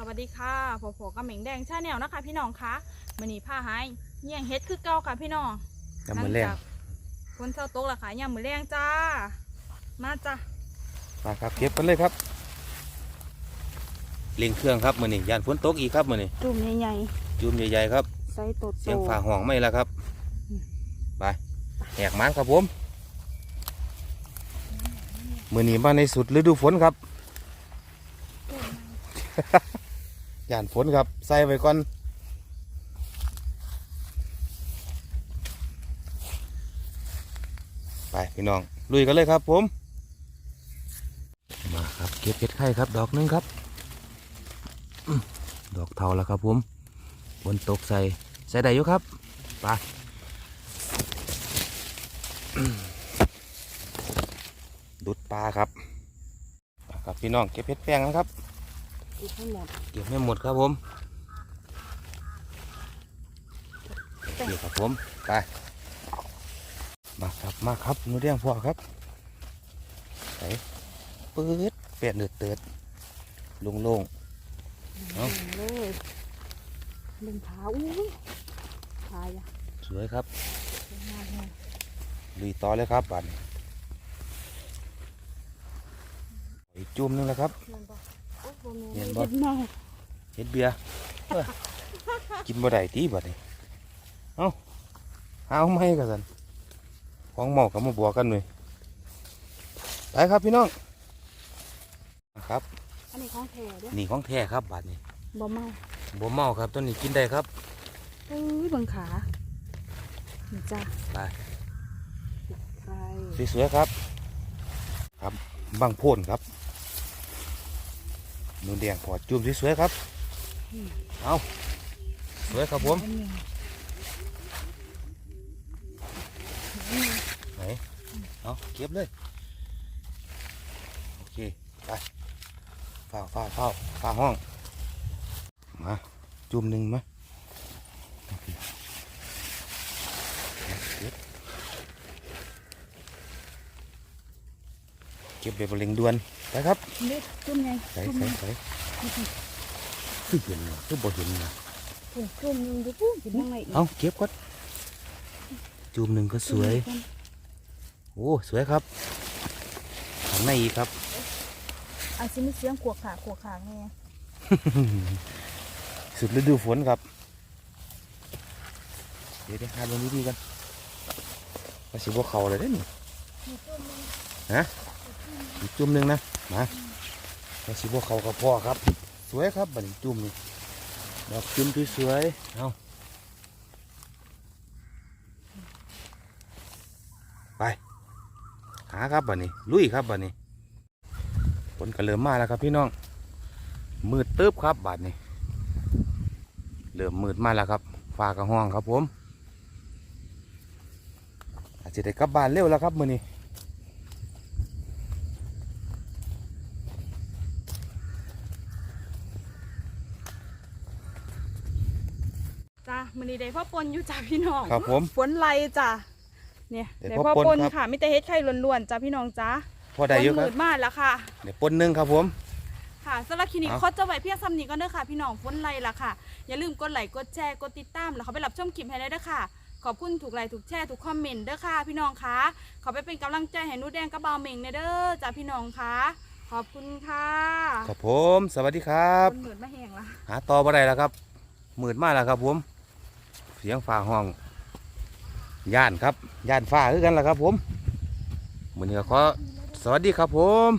สวัสดีค่ะผอผอกับเหม่งแดงชาแนลนะคะพี่น้องคะมื่อนี้ผ้าหายเยี่ยงเฮ็ดคือเก่าค่ะพี่น้องยำมือแรงหลัจากคนเศร้าตกและค่ะย่างมือแรงจ้า มาจ้ามาครับเก็บกันเลยครับเร่งเครื่องครับมือนี้ยานฝนตกอีกครับมือนี้จุ่มใหญ่จุ่มใหญ่ๆครับๆไซส์โตเสียงฝ่าห่องไม่แล้วครับอืมไปแหกมันครับผมมือนี้มาในสุดฤดูฝนครับ ยานฝนครับ ใส่ไว้ก่อนไปพี่น้อง ลุยกันเลยครับผม มาครับเก็บเห็ดไข่ครับ ดอกหนึงครับ ดอกเทาแล้วครับผมฝนตกใส่ใส่ได้อยู่ครับไปดุดปลาครับครับพี่น้องเก็บเห็ดแป้งกันครับ อีกทั้งหมดเก็บไม่หมดครับผมนี่ครับผมไปมาครับมาครับหนูเรียงพ่อครับไปปื๊ดเปียดเดือดเตือดโลงโล่งเอ้าเลยดึงขาอุ้ยขาอย่าๆสวยครับสวยงามเลยลุยต่อเลยครับบัดนี้อีกจุ่มหนึงแล้วครับ เห็นบ่เห็นเมาเฮ็ดเบียร์เอ้อกินบ่ได้ตีบัดนี้เอ้าเอาไม่กันสันของเมากับมาบวกกันเลยไปครับพี่น้องนะครับอันนี้ของแท้เด้อนี่ของแท้ครับบัดนี้บ่เมาบ่เมาครับต้นนี้กินได้ครับเอ้ยเบังขานี่จ้าไปใครสวยๆครับ ครับบางโพ่นครับ นูนแดงพอจุ่มสวยๆครับ เอาสวยครับผมไหนเอาเก็บเลย โอเค ไปฝ้าฝ้าฝ้าฝ้าห้อง มา จุ่มหนึ่งมาโอเคเก็บเก็บแบบเร่งด่วนไปครับจุ่มไงใส่ใส่ใส่คือเห็นเหรอคือบ่เห็นนะจุ่มหนึงดูปุ๊บเห็นยังไงเอาเก็บก่อนจุ่มหนึ่งก็สวย โอ้สวยครับข้างในอีกครับอาซิมีเสียงขวกขาขวกขาไงสุดฤดูฝนครับ เดี๋ยวเดี๋ยวหาตรงนี้ดีกันมาสิบวเขาเลยได้อนี่ฮะ อีกจุ่มหนึ่งนะมามาสิบวกเขากับพ่อครับ สวยครับบันจุ่มนี่ดอกจุ่มสวยเอาไป หาครับบัดนี้ ลุยครับบัดนี้ฝนก็เริ่มมาแล้วครับพี่น้องมืดตึ๊บครับบัดนี้เริ่มมืดมาแล้วครับฟ้ากระห้องครับผมอาจจะได้กลับบ้านเร็วแล้วครับมื้อนี้ จ้ามือนี้ได้พ่อปนอยู่จ้าพี่น้องครับผมฝนไล่จ้าเนี่ยได้ได้พ่อพ่อปนปนครับค่ะมิแต่เฮ็ดไข่ล้วนๆจ้าพี่น้องจ้าพอได้อยู่ฝนครัมืบดมากแล้วค่ะเดี๋ยวปนหนึ่งครับผมค่ะสำหรับคลินิกเอาโคตรจะไหวเพียงซ้ำนี้ก็เด้อค่ะ พี่น้องฝนไล่ละค่ะ อย่าลืมกดไลค์กดแชร์กดติดตามแล้วเขาไปรับชมคลิปให้ได้เด้อค่ะขอบคุณถูกไลค์ถูกแชร์ถูกคอมเมนต์เด้อค่ะ พี่น้องคะเขาไปเป็นกำลังใจให้หนูแดงกับเบาเหม่งเนเด้อจ้าพี่น้องคะขอบคุณค่ะครับผม สวัสดีครับฝนเหมือนมาแห้งละหาต่อบ่ได้แล้วครับมืดมากแล้วครับผม เสียงฟ้าห้องย่านครับย่านฟ้าคือกันล่ะครับ ผมมือนี้ก็ขอสวัสดีครับผม